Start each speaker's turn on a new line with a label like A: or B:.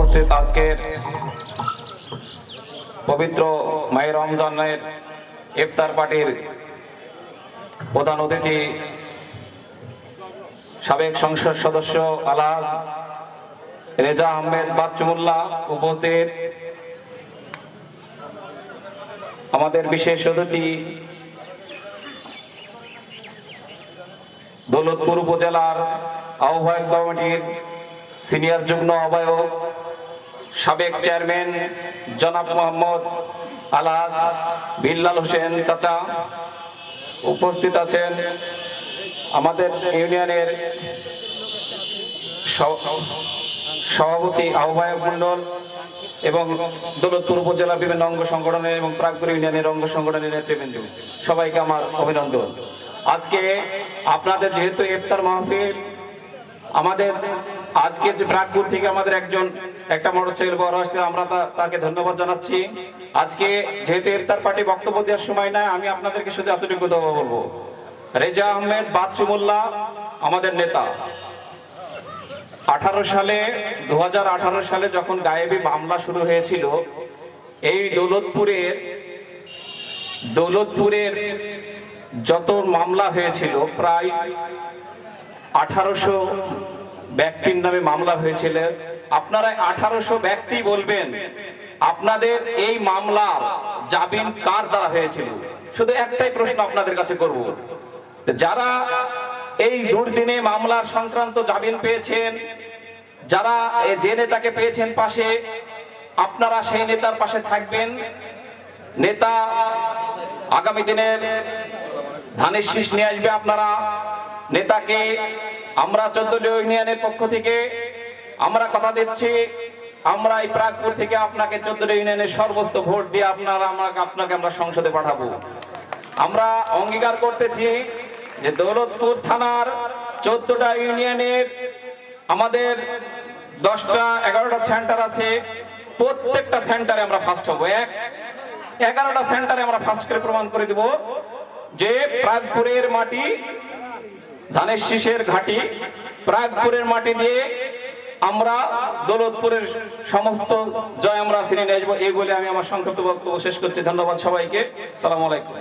A: উপস্থিত আজকের পবিত্র মায়ের রমজানের ইফতার পার্টির প্রধান অতিথি, সাবেক সংসদ সদস্য আলাজ রেজা আহমেদ বাচ্চুমুল্লাহ উপস্থিত। আমাদের বিশেষ অতিথি দৌলতপুর উপজেলার আহ্বায়ক কমিটির সিনিয়র যুগ্ম আহ্বায়ক সাবেক চেয়ারম্যান জনাব মোহাম্মদ আলাজ বিল্লাল হোসেন চাচা উপস্থিত আছেন আমাদের ইউনিয়নের সভাপতি আহ্বায়ক মণ্ডল এবং দৌলতপুর উপজেলার বিভিন্ন অঙ্গ সংগঠনের এবং প্রাগপুর ইউনিয়নের অঙ্গ সংগঠনের নেতৃবৃন্দ। সবাইকে আমার অভিনন্দন। আজকে আপনাদের যেহেতু ইফতার মাহফিল, আমাদের আজকে যে প্রাগপুর থেকে আমাদের একজন, একটা মোটরসাইকেল বড় আসছে, আমরা তাকে ধন্যবাদ জানাচ্ছি। আজকে যেহেতু ইফতার পার্টি বক্তব্য দেওয়ার সময় নাই, আমি আপনাদেরকে শুধু এতটুকু দেওয়া বলব। রেজা আহমেদ বাচ্চু মোল্লা আমাদের নেতা। আঠারো সালে দু হাজার আঠারো সালে যখন গায়েবী মামলা শুরু হয়েছিল, এই দৌলতপুরের দৌলতপুরের যত মামলা হয়েছিল, প্রায় আঠারোশো ব্যক্তির নামে মামলা হয়েছিল। আপনারা আঠারোশো ব্যক্তি বলবেন, আপনাদের এই মামলার জামিন কার দ্বারা হয়েছিল? শুধু একটাই প্রশ্ন আপনাদের কাছে করব। যারা এই দুর্দিনে মামলার সংক্রান্ত জামিন পেয়েছেন, যারা যে নেতাকে পেয়েছেন পাশে, আপনারা সেই নেতার পাশে থাকবেন। নেতা আগামী দিনের ধানের শীষ নিয়ে আসবে আপনারা। নেতাকে আমরা চোদ্দ ইউনিয়নের পক্ষ থেকে আমরা কথা দিচ্ছি। আমরা এই প্রাগপুর থেকে আপনাকে চোদ্দ ইউনিয়নের সর্বস্ত ভোট দিয়ে আপনারা আমরা আপনাকে আমরা সংসদে পাঠাবো। আমরা অঙ্গীকার করতেছি যে দৌলতপুর থানার চোদ্দটা ইউনিয়নের আমাদের দশটা, এগারোটা সেন্টার আছে। প্রত্যেকটা সেন্টারে আমরা ফার্স্ট হব। এক এগারোটা সেন্টারে আমরা ফার্স্ট করে প্রমাণ করে দেব যে প্রাগপুরের মাটি ধানের শীষের ঘাটি প্রাগপুরের মাটি দিয়ে আমরা দৌলতপুরের সমস্ত জয় আমরা ছিনে নিয়ে আসব। এই বলে আমি আমার সংক্ষিপ্ত বক্তব্য শেষ করছি। ধন্যবাদ সবাইকে। সালাম আলাইকুম।